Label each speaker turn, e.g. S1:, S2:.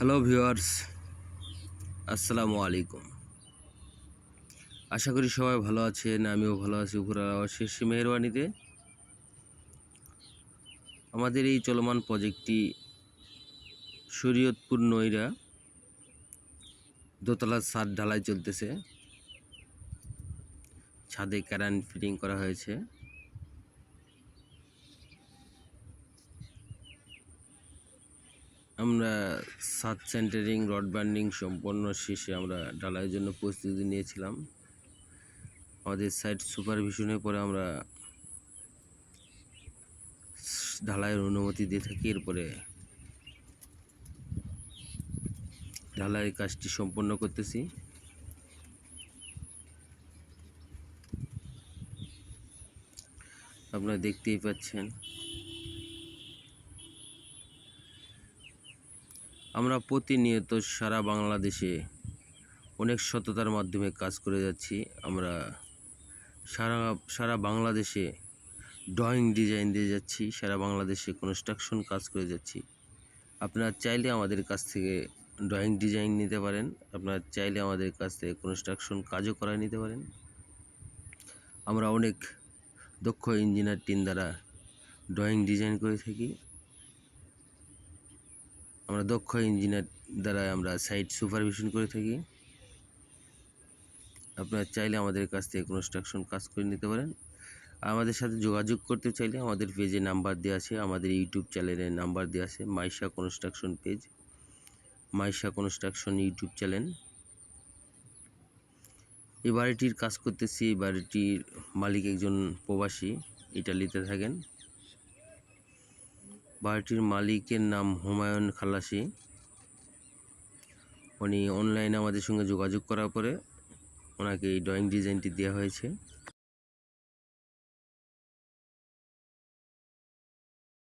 S1: Hello viewers, আসসালামু আলাইকুম। আশা করি সবাই ভালো আছেন, আমিও ভালো আছি উপর শেষ মেহরবানিতে। আমাদের এই চলমান প্রজেক্টটি শরীয়তপুর নইরা দোতলার ছাদ ঢালাই চলতেছে। ছাদে কারেন্ট ফিটিং করা হয়েছে। আমরা সাত সেন্টারিং রড ব্যান্ডিং সম্পন্ন শেষে আমরা ঢালাইয়ের জন্য প্রস্তুতি নিয়েছিলাম। আমাদের সাইট সুপারভিশনের পরে আমরা ঢালাইয়ের অনুমতি দিয়ে থাকি, এরপরে ঢালাইয়ের কাজটি সম্পন্ন করতেছি। আপনারা দেখতেই পাচ্ছেন আমরা প্রতিনিয়ত সারা বাংলাদেশে অনেক সততার মাধ্যমে কাজ করে যাচ্ছি। আমরা সারা সারা বাংলাদেশে ড্রয়িং ডিজাইন দিয়ে যাচ্ছি, সারা বাংলাদেশে কনস্ট্রাকশন কাজ করে যাচ্ছি। আপনারা চাইলে আমাদের কাছ থেকে ড্রয়িং ডিজাইন নিতে পারেন, আপনারা চাইলে আমাদের কাছ থেকে কনস্ট্রাকশন কাজও করায় নিতে পারেন। আমরা অনেক দক্ষ ইঞ্জিনিয়ার টিম দ্বারা ড্রয়িং ডিজাইন করে থাকি। আমরা দক্ষ ইঞ্জিনিয়ার দ্বারা আমরা সাইট সুপারভিশন করে থাকি। আপনারা চাইলে আমাদের কাছ থেকে কনস্ট্রাকশন কাজ করে নিতে পারেন। আমাদের সাথে যোগাযোগ করতে চাইলে আমাদের পেজে নাম্বার দেওয়া আছে, আমাদের ইউটিউব চ্যানেলের নাম্বার দেওয়া আছে, Maisha construction page Maisha construction YouTube channel এই বাড়িটির কাজ করতেছি, এই বাড়িটির মালিক একজন প্রবাসী, ইটালিতে থাকেন। বাড়িটির মালিকের নাম হুমায়ুন খালাসি। উনি অনলাইনে আমাদের সঙ্গে যোগাযোগ করার পরে ওনাকে এই ড্রয়িং ডিজাইনটি দেওয়া হয়েছে।